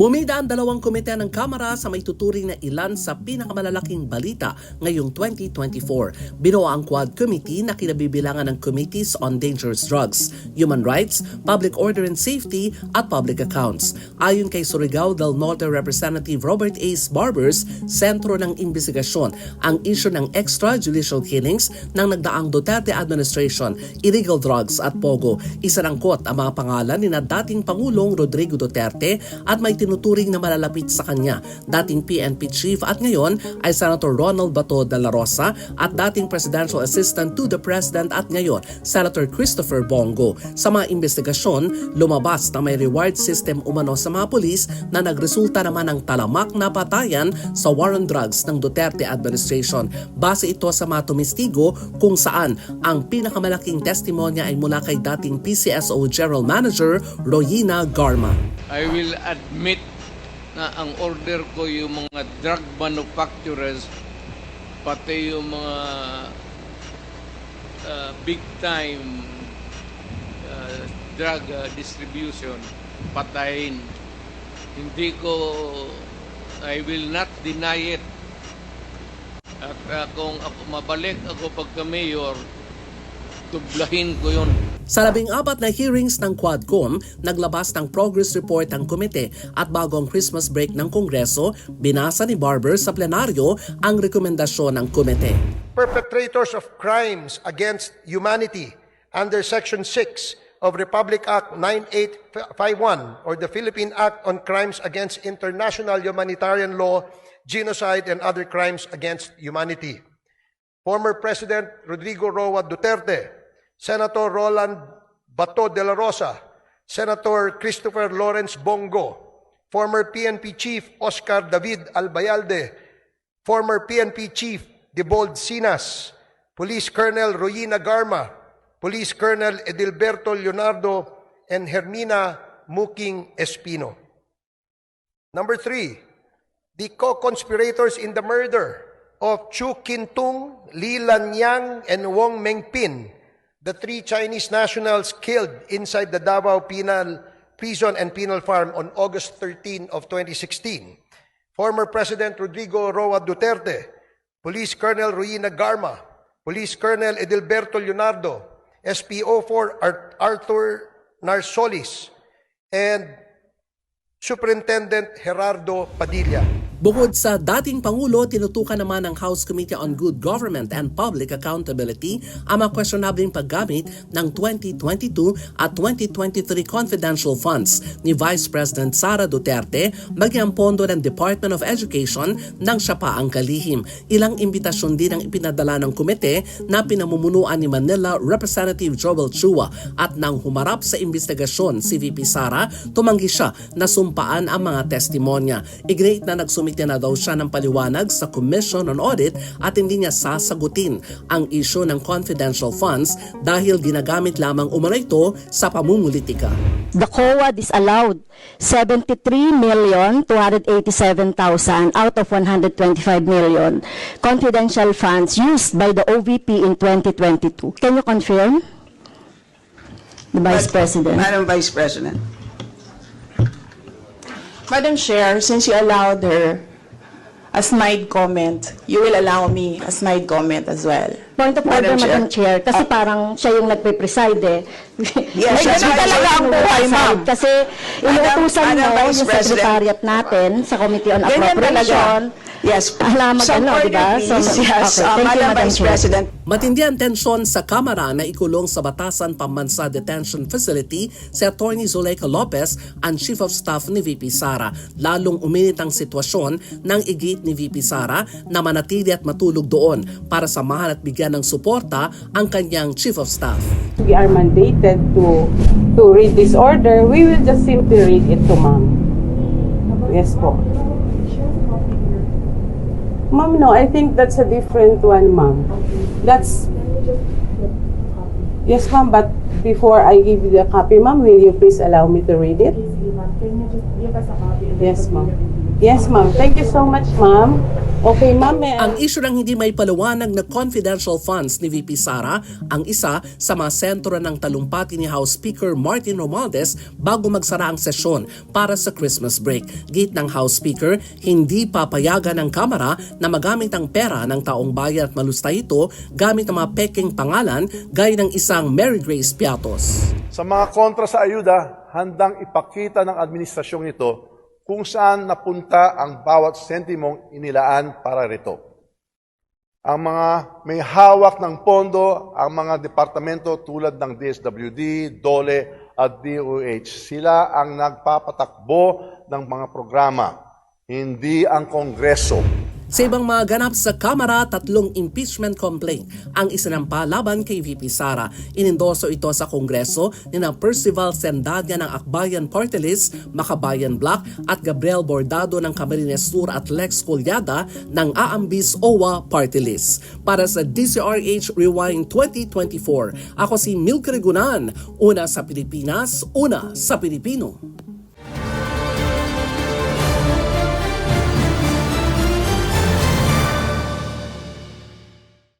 Bumida ang dalawang komite ng Kamara sa may tuturing na ilan sa pinakamalalaking balita ngayong 2024. Binuo ang Quad Committee na kinabibilangan ng Committees on Dangerous Drugs, Human Rights, Public Order and Safety at Public Accounts. Ayon kay Surigao del Norte Representative Robert Ace Barbers, sentro ng investigasyon ang issue ng extrajudicial killings ng nagdaang Duterte administration, illegal drugs at pogo. Isanangkot ang mga pangalan ni na dating Pangulong Rodrigo Duterte at may tinuturing na malalapit sa kanya, dating PNP Chief at ngayon ay Senator Ronald Bato de la Rosa at dating Presidential Assistant to the President at ngayon Senator Christopher Bongo. Sa mga investigasyon, lumabas na may reward system umano sa mga pulis na nagresulta naman ng talamak na patayan sa war on drugs ng Duterte administration. Base ito sa mga tumistigo kung saan ang pinakamalaking testimonya ay mula kay dating PCSO General Manager Royina Garma. I will admit na ang order ko yung mga drug manufacturers pati yung mga uh, big time uh, drug uh, distribution patayin. Hindi ko I will not deny it. At uh, kung ako mabalik ako pagka mayor, tublahin ko yun. Sa labing apat na hearings ng Quadcom, naglabas ng progress report ang komite at bago ang Christmas break ng Kongreso, binasa ni Barber sa plenaryo ang rekomendasyon ng komite. perpetrators of crimes against humanity under Section 6 of Republic Act 9851 or the Philippine Act on Crimes Against International Humanitarian Law, Genocide, and Other Crimes Against Humanity. Former President Rodrigo Roa Duterte, Senator Roland Bato de la Rosa, Senator Christopher Lawrence Bongo, former PNP Chief Oscar David Albayalde, former PNP Chief Debold Sinas, Police Colonel Royina Garma, Police Colonel Edilberto Leonardo, and Hermina Muking Espino. Number three, the co-conspirators in the murder of Chu Kintung, Li Lanyang, and Wong Mengpin, the three Chinese nationals killed inside the Davao Penal Prison and Penal Farm on August 13 of 2016. Former President Rodrigo Roa Duterte, Police Colonel Ruina Garma, Police Colonel Edilberto Leonardo, SPO4 Ar- Arthur Narsolis, and Superintendent Gerardo Padilla. Bukod sa dating Pangulo, tinutukan naman ng House Committee on Good Government and Public Accountability ang mga questionabling paggamit ng 2022 at 2023 confidential funds ni Vice President Sara Duterte maging pondo ng Department of Education ng siya pa ang kalihim. Ilang imbitasyon din ang ipinadala ng komite na pinamumunuan ni Manila Representative Joel Chua at nang humarap sa investigasyon si VP Sara, tumanggi siya na sumpaan ang mga testimonya. Ignite na nagsumite na daw siya ng paliwanag sa Commission on Audit at hindi niya sasagutin ang issue ng confidential funds dahil ginagamit lamang umano ito sa pamumulitika. The COA disallowed 73,287,000 out of 125 million confidential funds used by the OVP in 2022. Can you confirm? The Vice President. Madam Vice President. Madam Chair, since you allowed her a snide comment, you will allow me a snide comment as well. Point of order, Madam Chair. Madam Chair, kasi parang siya yung nagpe-preside eh. Yes, May that's ganun right. talaga ang buhay, ma'am. Kasi inuutusan Madam mo Vice yung President. secretariat natin sa Committee on Ganyan Appropriation. Yes. Alam mo, Some ano, order, di ba? So. Yes, okay, uh, thank you, Madam Madam Vice Chair. President. Matindi ang tensyon sa Kamara na ikulong sa Batasan Pambansa Detention Facility si Atty. Zuleika Lopez, ang Chief of Staff ni VP Sara. Lalong uminit ang sitwasyon ng igit ni VP Sara na manatili at matulog doon para samahan at bigyan ng suporta ang kanyang Chief of Staff. we are mandated to to read this order, we will just simply read it to ma'am. Yes po. Ma'am, no, I think that's a different one, ma'am. That's... Yes, ma'am, but before I give you the copy, ma'am, will you please allow me to read it? Can you just give us a copy of the Yes, ma'am. Yes, ma'am. Thank you so much, ma'am. Okay, ma'am. May Ang issue ng hindi may paliwanag na confidential funds ni VP Sara ang isa sa mga sentro ng talumpati ni House Speaker Martin Romualdez bago magsara ang sesyon para sa Christmas break. Gate ng House Speaker, hindi papayagan ng Kamara na magamit ang pera ng taong bayan at malusta ito gamit ang mga peking pangalan gaya ng isang Mary Grace Piatos. Sa mga kontra sa ayuda, handang ipakita ng administrasyong ito kung saan napunta ang bawat sentimong inilaan para rito. Ang mga may hawak ng pondo, ang mga departamento tulad ng DSWD, DOLE at DOH, sila ang nagpapatakbo ng mga programa, hindi ang Kongreso. Sa ibang mga ganap sa Kamara, tatlong impeachment complaint ang isinampa laban kay VP Sara. Inindoso ito sa Kongreso ni na Percival Sendadia ng Akbayan Party List, Makabayan Black at Gabriel Bordado ng Camarines Sur at Lex Colyada ng Aambis OWA Party List. Para sa DCRH Rewind 2024, ako si Milk Regunan, una sa Pilipinas, una sa Pilipino.